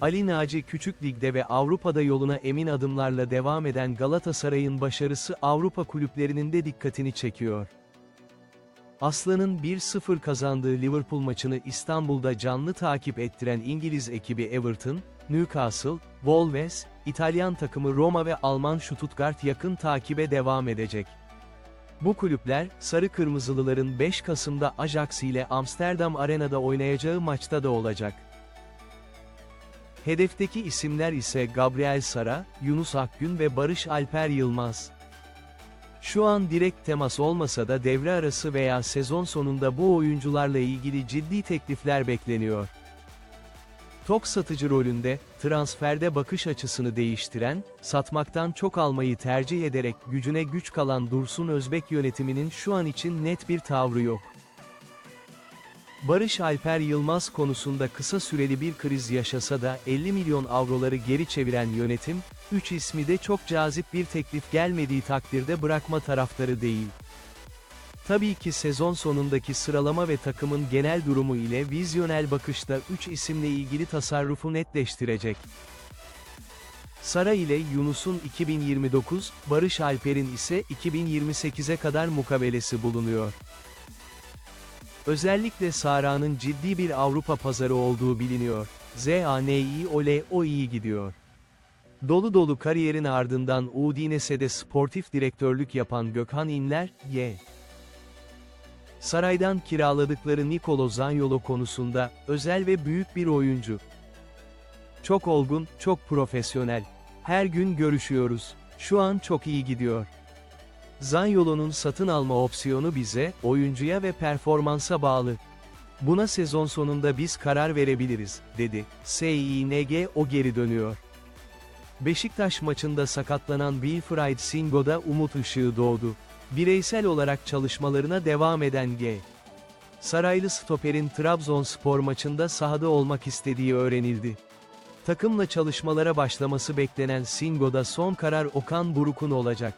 Ali Naci Küçük Lig'de ve Avrupa'da yoluna emin adımlarla devam eden Galatasaray'ın başarısı Avrupa kulüplerinin de dikkatini çekiyor. Aslan'ın 1-0 kazandığı Liverpool maçını İstanbul'da canlı takip ettiren İngiliz ekibi Everton, Newcastle, Wolves, İtalyan takımı Roma ve Alman Stuttgart yakın takibe devam edecek. Bu kulüpler, Sarı Kırmızılıların 5 Kasım'da Ajax ile Amsterdam Arena'da oynayacağı maçta da olacak. Hedefteki isimler ise Gabriel Sara, Yunus Akgün ve Barış Alper Yılmaz. Şu an direkt temas olmasa da devre arası veya sezon sonunda bu oyuncularla ilgili ciddi teklifler bekleniyor. Tok satıcı rolünde, transferde bakış açısını değiştiren, satmaktan çok almayı tercih ederek gücüne güç kalan Dursun Özbek yönetiminin şu an için net bir tavrı yok. Barış Alper Yılmaz konusunda kısa süreli bir kriz yaşasa da 50 milyon avroları geri çeviren yönetim, 3 ismi de çok cazip bir teklif gelmediği takdirde bırakma taraftarı değil. Tabii ki sezon sonundaki sıralama ve takımın genel durumu ile vizyonel bakışta 3 isimle ilgili tasarrufu netleştirecek. Sara ile Yunus'un 2029, Barış Alper'in ise 2028'e kadar mukabelesi bulunuyor. Özellikle Sara'nın ciddi bir Avrupa pazarı olduğu biliniyor. ZANİ Ole o iyi gidiyor. Dolu dolu kariyerin ardından Udinese'de sportif direktörlük yapan Gökhan İnler, Y. Saraydan kiraladıkları Nicolo Zaniolo konusunda, özel ve büyük bir oyuncu. Çok olgun, çok profesyonel. Her gün görüşüyoruz. Şu an çok iyi gidiyor. Zaniolo'nun satın alma opsiyonu bize, oyuncuya ve performansa bağlı. Buna sezon sonunda biz karar verebiliriz, dedi. SİNG o geri dönüyor. Beşiktaş maçında sakatlanan Wilfried Singo'da umut ışığı doğdu. Bireysel olarak çalışmalarına devam eden G. Saraylı stoperin Trabzonspor maçında sahada olmak istediği öğrenildi. Takımla çalışmalara başlaması beklenen Singo'da son karar Okan Buruk'un olacak.